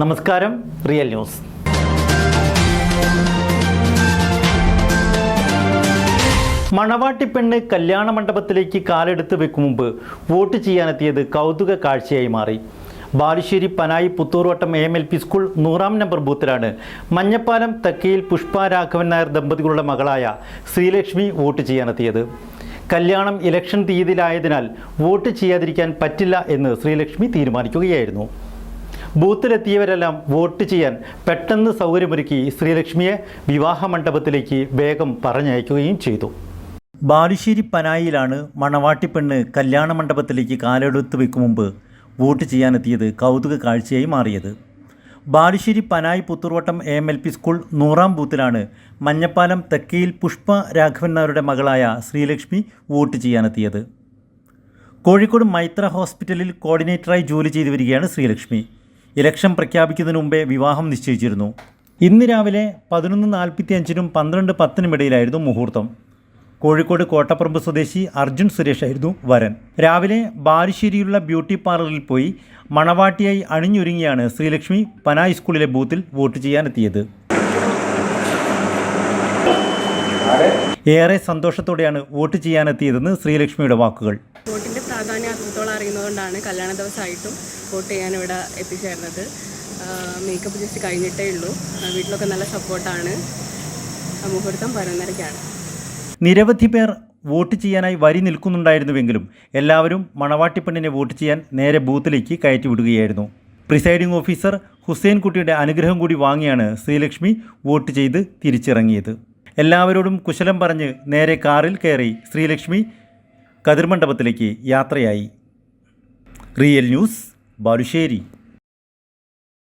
നമസ്കാരം real news. മണവാട്ടിപ്പെണ്ണ് കല്യാണ മണ്ഡപത്തിലേക്ക് കാലെടുത്ത് വെക്കും മുമ്പ് വോട്ട് ചെയ്യാനെത്തിയത് കൗതുക കാഴ്ചയായി മാറി. Balussery Panayi Puthoorvattam M L P school നൂറാം നമ്പർ ബൂത്തിലാണ് മഞ്ഞപ്പാലം തെക്കയിൽ പുഷ്പ രാഘവൻ നായർ ദമ്പതികളുടെ മകളായ ശ്രീലക്ഷ്മി വോട്ട് ചെയ്യാനെത്തിയത്. കല്യാണം ഇലക്ഷൻ തീയതിയിലായതിനാൽ വോട്ട് ചെയ്യാതിരിക്കാൻ പറ്റില്ല എന്ന് ശ്രീലക്ഷ്മി തീരുമാനിക്കുകയായിരുന്നു. ബൂത്തിലെത്തിയവരെല്ലാം വോട്ട് ചെയ്യാൻ പെട്ടെന്ന് സൗകര്യമൊരുക്കി ശ്രീലക്ഷ്മിയെ വിവാഹ മണ്ഡപത്തിലേക്ക് വേഗം പറഞ്ഞയക്കുകയും ചെയ്തു. ബാലുശ്ശേരി പനായിലാണ് മണവാട്ടിപ്പെണ്ണ് കല്യാണ മണ്ഡപത്തിലേക്ക് കാലെടുത്ത് വെക്കും മുമ്പ് വോട്ട് ചെയ്യാനെത്തിയത് കൗതുക കാഴ്ചയായി മാറിയത്. Balussery Panayi Puthurvattam A M L P school നൂറാം ബൂത്തിലാണ് മഞ്ഞപ്പാലം തെക്കയിൽ പുഷ്പ രാഘവൻ നായരുടെ മകളായ ശ്രീലക്ഷ്മി വോട്ട് ചെയ്യാനെത്തിയത്. കോഴിക്കോട് മൈത്ര ഹോസ്പിറ്റലിൽ കോർഡിനേറ്ററായി ജോലി ചെയ്തു വരികയാണ് ശ്രീലക്ഷ്മി. ഇലക്ഷൻ പ്രഖ്യാപിക്കുന്നതിന് മുമ്പേ വിവാഹം നിശ്ചയിച്ചിരുന്നു. ഇന്ന് രാവിലെ പതിനൊന്ന് നാൽപ്പത്തി അഞ്ചിനും പന്ത്രണ്ട് പത്തിനും ഇടയിലായിരുന്നു മുഹൂർത്തം. കോഴിക്കോട് കോട്ടപ്പറമ്പ് സ്വദേശി അർജുൻ സുരേഷ് ആയിരുന്നു വരൻ. രാവിലെ ബാലുശ്ശേരിയിലുള്ള ബ്യൂട്ടി പാർലറിൽ പോയി മണവാട്ടിയായി അണിഞ്ഞൊരുങ്ങിയാണ് ശ്രീലക്ഷ്മി പനായി സ്കൂളിലെ ബൂത്തിൽ വോട്ട് ചെയ്യാനെത്തിയത്. ഏറെ സന്തോഷത്തോടെയാണ് വോട്ട് ചെയ്യാനെത്തിയതെന്ന് ശ്രീലക്ഷ്മിയുടെ വാക്കുകൾ. പ്രാധാന്യം അത്രത്തോളം അറിയുന്നതുകൊണ്ടാണ് കല്യാണ ദിവസമായിട്ടും വോട്ട് ചെയ്യാൻ ഇവിടെ എത്തിച്ചേർന്നത്. മേക്കപ്പ് ജസ്റ്റ് കഴിഞ്ഞിട്ടേ ഉള്ളൂ. വീട്ടിലൊക്കെ നല്ല സപ്പോർട്ടാണ് മുഹൂർത്തം പതിനൊന്നരയ്ക്കാണ് നിരവധി പേർ വോട്ട് ചെയ്യാനായി വരി നിൽക്കുന്നുണ്ടായിരുന്നുവെങ്കിലും എല്ലാവരും മണവാട്ടിപ്പെണ്ണിനെ വോട്ട് ചെയ്യാൻ നേരെ ബൂത്തിലേക്ക് കയറ്റി വിടുകയായിരുന്നു. പ്രിസൈഡിംഗ് ഓഫീസർ ഹുസൈൻ കുട്ടിയുടെ അനുഗ്രഹം കൂടി വാങ്ങിയാണ് ശ്രീലക്ഷ്മി വോട്ട് ചെയ്ത് തിരിച്ചിറങ്ങിയത്. എല്ലാവരോടും കുശലം പറഞ്ഞ് നേരെ കാറിൽ കയറി ശ്രീലക്ഷ്മി കതിർമണ്ഡപത്തിലേക്ക് യാത്രയായി. Real news Balussery.